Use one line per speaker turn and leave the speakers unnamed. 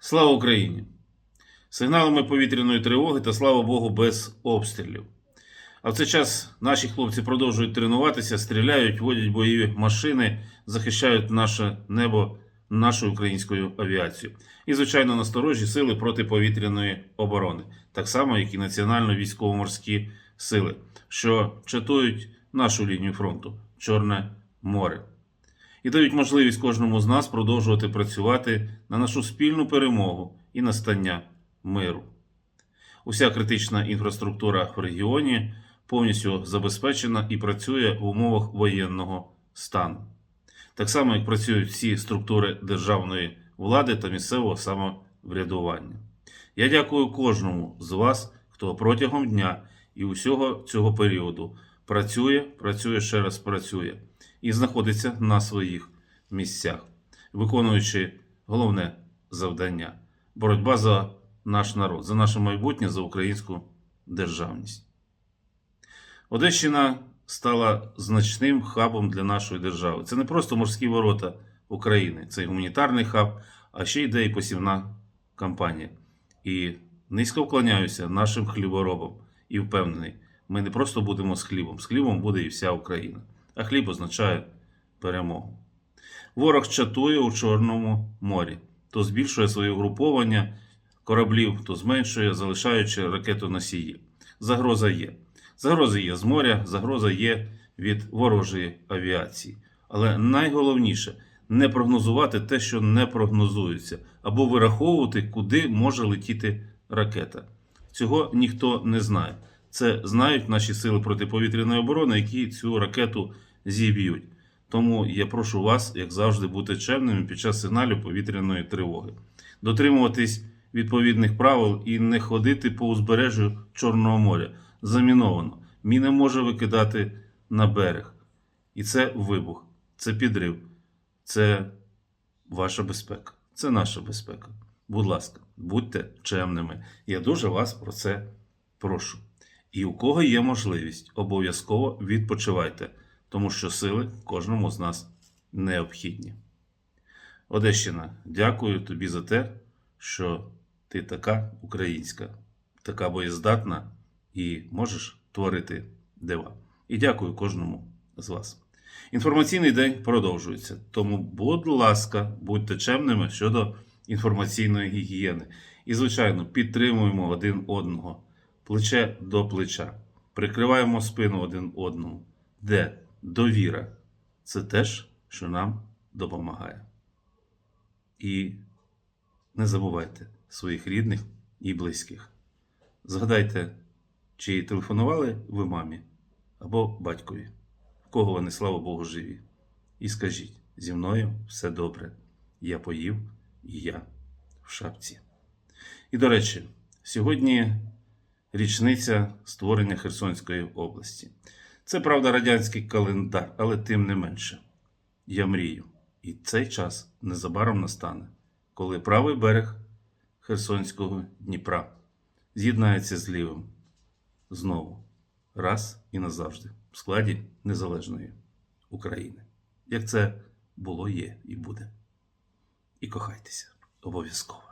Слава Україні! Сигналами повітряної тривоги та слава Богу, без обстрілів. А в цей час наші хлопці продовжують тренуватися, стріляють, водять бойові машини, захищають наше небо нашою українською авіацією. І, звичайно, насторожі сили протиповітряної оборони, так само, як і національно військово-морські сили, що чатують нашу лінію фронту Чорне море і дають можливість кожному з нас продовжувати працювати на нашу спільну перемогу і настання миру. Уся критична інфраструктура в регіоні повністю забезпечена і працює в умовах воєнного стану. Так само, як працюють всі структури державної влади та місцевого самоврядування. Я дякую кожному з вас, хто протягом дня і усього цього періоду працює, працює ще раз працює і знаходиться на своїх місцях, виконуючи головне завдання боротьба за наш народ, за наше майбутнє, за українську державність. Одещина стала значним хабом для нашої держави. Це не просто морські ворота України, це й гуманітарний хаб, а ще йде і посівна кампанія. І низько вклоняюся нашим хліборобам і впевнений, ми не просто будемо з хлібом, з хлібом буде і вся Україна. А хліб означає перемогу. Ворог чатує у Чорному морі, то збільшує своє угруповання кораблів, то зменшує, залишаючи ракетоносії. Загроза є. Загроза є з моря, загроза є від ворожої авіації. Але найголовніше не прогнозувати те, що не прогнозується, або вираховувати, куди може летіти ракета. Цього ніхто не знає. Це знають наші сили протиповітряної оборони, які цю ракету зіб'ють. Тому я прошу вас, як завжди, бути чемними під час сигналів повітряної тривоги, дотримуватись відповідних правил і не ходити по узбережжю Чорного моря. Заміновано. Міна може викидати на берег. І це вибух, це підрив, це ваша безпека, це наша безпека. Будь ласка, будьте чемними. Я дуже вас про це прошу. І у кого є можливість, обов'язково відпочивайте, тому що сили кожному з нас необхідні. Одещина, дякую тобі за те, що ти така українська, така боєздатна і можеш творити дива. І дякую кожному з вас. Інформаційний день продовжується. Тому, будь ласка, будьте чемними щодо інформаційної гігієни. І, звичайно, підтримуємо один одного плече до плеча. Прикриваємо спину один одному. Де довіра це теж, що нам допомагає. І не забувайте своїх рідних і близьких. Згадайте, чи телефонували ви мамі або батькові, в кого вони, слава Богу, живі. І скажіть: зі мною все добре. Я поїв і я в шапці. І до речі, сьогодні річниця створення Херсонської області. Це правда радянський календар, але тим не менше. Я мрію, і цей час незабаром настане, коли правий берег Херсонського Дніпра з'єднається з лівим знову, раз і назавжди, в складі незалежної України. Як це було, є і буде. І кохайтеся обов'язково.